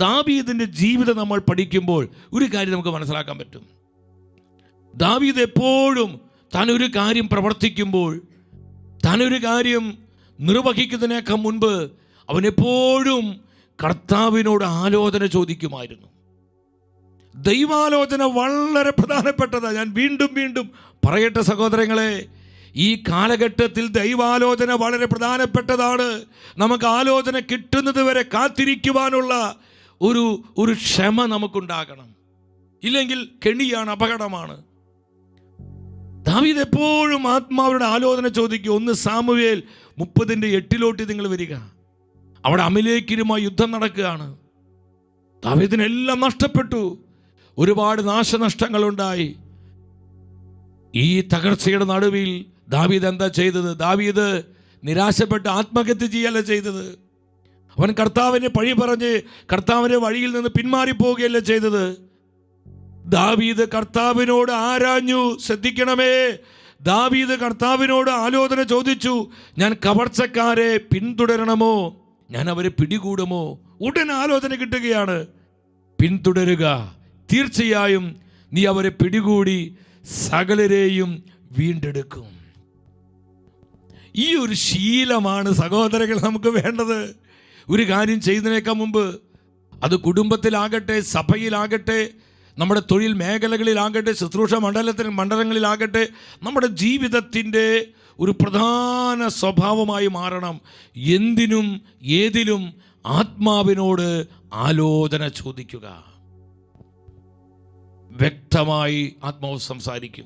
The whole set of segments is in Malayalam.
ദാവീദിന്റെ ജീവിതം നമ്മൾ പഠിക്കുമ്പോൾ ഒരു കാര്യം നമുക്ക് മനസ്സിലാക്കാൻ പറ്റും. ദാവീദ് എപ്പോഴും തനൊരു കാര്യം പ്രവർത്തിക്കുമ്പോൾ തനൊരു കാര്യം നിർവഹിക്കുന്നതിനേക്കാൾ മുൻപ് അവനെപ്പോഴും കർത്താവിനോട് ആലോചന ചോദിക്കുമായിരുന്നു. ദൈവാലോചന വളരെ പ്രധാനപ്പെട്ടതാണ് ഞാൻ വീണ്ടും വീണ്ടും പറയട്ടെ സഹോദരങ്ങളെ ഈ കാലഘട്ടത്തിൽ ദൈവാലോചന വളരെ പ്രധാനപ്പെട്ടതാണ്. നമുക്ക് ആലോചന കിട്ടുന്നത് വരെ കാത്തിരിക്കുവാനുള്ള ഒരു ഒരു ക്ഷമ നമുക്കുണ്ടാകണം. ഇല്ലെങ്കിൽ കെണിയാണ് അപകടമാണ്. ദാവീദ് എപ്പോഴും ആത്മാവരുടെ ആലോചന ചോദിക്കും ഒന്ന് സാമുവേൽ മുപ്പതിന്റെ എട്ടിലോട്ട് നിങ്ങൾ വരിക. അവിടെ അമിലേക്കിരുമായി യുദ്ധം നടക്കുകയാണ്. ദാവീദിനെല്ലാം നഷ്ടപ്പെട്ടു. ഒരുപാട് നാശനഷ്ടങ്ങളുണ്ടായി. ഈ തകർച്ചയുടെ നടുവിൽ ദാവീദ് എന്താ ചെയ്തത്? ദാവീദ് നിരാശപ്പെട്ട് ആത്മഹത്യ ചെയ്യല്ല ചെയ്തത്. അവൻ കർത്താവിനെ പഴി പറഞ്ഞ് കർത്താവിന്റെ വഴിയിൽ നിന്ന് പിന്മാറിപ്പോവുകയല്ല ചെയ്തത്? ദാവീദ് കർത്താവിനോട് ആരാഞ്ഞു? ശ്രദ്ധിക്കണമേ. ദാവീദ് കർത്താവിനോട് ആലോചന ചോദിച്ചു ഞാൻ കവർച്ചക്കാരെ പിന്തുടരണമോ? ഞാൻ അവരെ പിടികൂടുമോ? ഉടൻ ആലോചന കിട്ടുകയാണ്. പിന്തുടരുക. തീർച്ചയായും നീ അവരെ പിടികൂടി സകലരെയും വീണ്ടെടുക്കും. ഈ ഒരു ശീലമാണ് സഹോദരങ്ങൾ നമുക്ക് വേണ്ടത്. ഒരു കാര്യം ചെയ്യുന്നതിനേക്കാൾ മുമ്പ് അത് കുടുംബത്തിലാകട്ടെ സഭയിലാകട്ടെ നമ്മുടെ തൊഴിൽ മേഖലകളിലാകട്ടെ ശുശ്രൂഷ മണ്ഡലത്തിൽ മണ്ഡലങ്ങളിലാകട്ടെ നമ്മുടെ ജീവിതത്തിന്റെ ഒരു പ്രധാന സ്വഭാവമായി മാറണം. എന്തിനും ഏതിലും ആത്മാവിനോട് ആലോചന ചോദിക്കുക. വ്യക്തമായി ആത്മാവ് സംസാരിക്കും.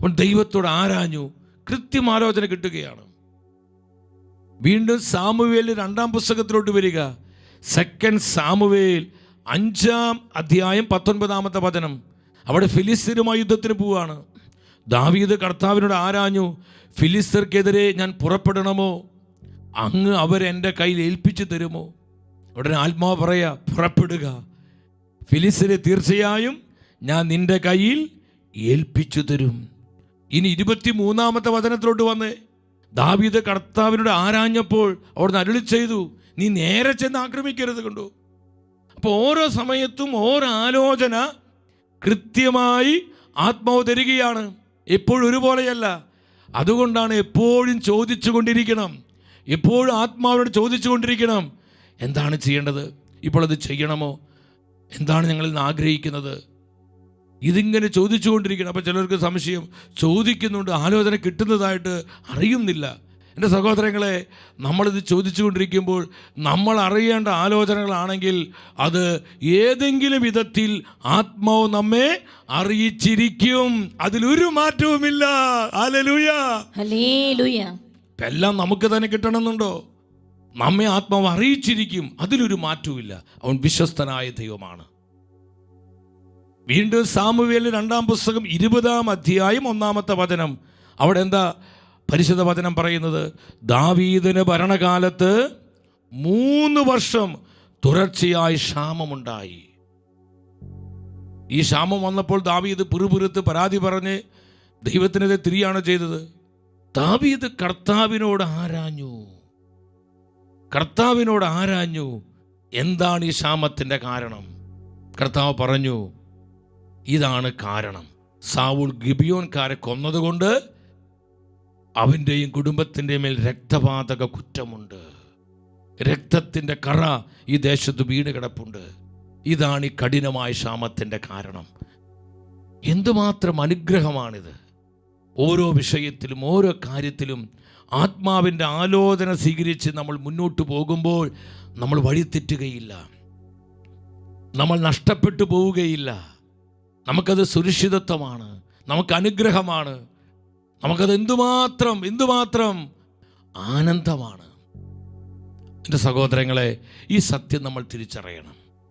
അവൻ ദൈവത്തോട് ആരാഞ്ഞു? കൃത്യം ആലോചന കിട്ടുകയാണ്. വീണ്ടും സാമുവേൽ രണ്ടാം പുസ്തകത്തിലോട്ട് വരിക. സെക്കൻഡ് സാമുവേൽ അഞ്ചാം അധ്യായം പത്തൊൻപതാമത്തെ വചനം. അവിടെ ഫിലിസ്തീനുമായി യുദ്ധത്തിന് പോവുകയാണ് ദാവീദ് കർത്താവിനോട് ആരാഞ്ഞു ഫിലിസ്തർക്കെതിരെ ഞാൻ പുറപ്പെടണമോ? അങ്ങ് അവരെന്റെ കയ്യിൽ ഏൽപ്പിച്ചു തരുമോ? ഉടനെ ആത്മാവ് പറയാ പുറപ്പെടുക. ഫിലിസ്തീനെ തീർച്ചയായും ഞാൻ നിന്റെ കയ്യിൽ ഏൽപ്പിച്ചു തരും. ഇനി ഇരുപത്തി മൂന്നാമത്തെ വചനത്തിലോട്ട് വന്ന്. ദാവീദ് കർത്താവിനോട് ആരാഞ്ഞപ്പോൾ അവിടുന്ന് അരുളി ചെയ്തു നീ നേരെ ചെന്ന് ആക്രമിക്കരുത് കണ്ടു. അപ്പോൾ ഓരോ സമയത്തും ഓരോ ആലോചന കൃത്യമായി ആത്മാവ് തരികയാണ്. എപ്പോഴും ഒരുപോലെയല്ല. അതുകൊണ്ടാണ് എപ്പോഴും ചോദിച്ചു കൊണ്ടിരിക്കണം എപ്പോഴും ആത്മാവിനോട് ചോദിച്ചു കൊണ്ടിരിക്കണം എന്താണ് ചെയ്യേണ്ടത്? ഇപ്പോൾ അത് ചെയ്യണമോ? എന്താണ് ഞങ്ങളിൽ നിന്ന് ആഗ്രഹിക്കുന്നത്? ഇതിങ്ങനെ ചോദിച്ചുകൊണ്ടിരിക്കണം. അപ്പോൾ ചിലർക്ക് സംശയം ചോദിക്കുന്നുണ്ട് ആലോചന കിട്ടുന്നതായിട്ട് അറിയുന്നില്ല. എന്റെ സഹോദരങ്ങളെ നമ്മളിത് ചോദിച്ചുകൊണ്ടിരിക്കുമ്പോൾ നമ്മൾ അറിയേണ്ട ആലോചനകളാണെങ്കിൽ അത് ഏതെങ്കിലും വിധത്തിൽ ആത്മാവ് നമ്മെ അറിയിച്ചിരിക്കും. അതിലൊരു മാറ്റവുമില്ല. എല്ലാം നമുക്ക് തന്നെ കിട്ടണമെന്നുണ്ടോ? നമ്മെ ആത്മാവ് അറിയിച്ചിരിക്കും. അതിലൊരു മാറ്റവുമില്ല. അവൻ വിശ്വസ്തനായ ദൈവമാണ്. വീണ്ടും സാമുവേൽ രണ്ടാം പുസ്തകം ഇരുപതാം അധ്യായം ഒന്നാമത്തെ വചനം. അവിടെ എന്താ പരിശുദ്ധ വചനം പറയുന്നത്? ദാവീദിന് ഭരണകാലത്ത് മൂന്ന് വർഷം തുടർച്ചയായി ക്ഷാമമുണ്ടായി. ഈ ക്ഷാമം വന്നപ്പോൾ ദാവീദ് പിറുപിറുത്ത് പരാതി പറഞ്ഞ് ദൈവത്തിനെതിരെ തിരിയാണ് ചെയ്തത്. ദാവീദ് കർത്താവിനോട് ആരാഞ്ഞു? കർത്താവിനോട് ആരാഞ്ഞു? എന്താണ് ഈ ക്ഷാമത്തിന്റെ കാരണം? കർത്താവ് പറഞ്ഞു ഇതാണ് കാരണം. സാവൂൾ ഗിബിയോൻകാരെ കൊന്നതുകൊണ്ട് അവന്റെയും കുടുംബത്തിന്റെ മേൽ രക്തപാതക കുറ്റമുണ്ട്. രക്തത്തിന്റെ കറ ഈ ദേശത്ത് വീട് കിടപ്പുണ്ട്. ഇതാണ് ഈ കഠിനമായ ക്ഷാമത്തിന്റെ കാരണം. എന്തുമാത്രം അനുഗ്രഹമാണിത്. ഓരോ വിഷയത്തിലും ഓരോ കാര്യത്തിലും ആത്മാവിന്റെ ആലോചന സ്വീകരിച്ച് നമ്മൾ മുന്നോട്ട് പോകുമ്പോൾ നമ്മൾ വഴിതെറ്റുകയില്ല. നമ്മൾ നഷ്ടപ്പെട്ടു പോവുകയില്ല. നമുക്കത് സുരക്ഷിതത്വമാണ് നമുക്ക് അനുഗ്രഹമാണ് നമുക്കത് എന്തുമാത്രം എന്തുമാത്രം ആനന്ദമാണ്. എന്റെ സഹോദരങ്ങളെ ഈ സത്യം നമ്മൾ തിരിച്ചറിയണം.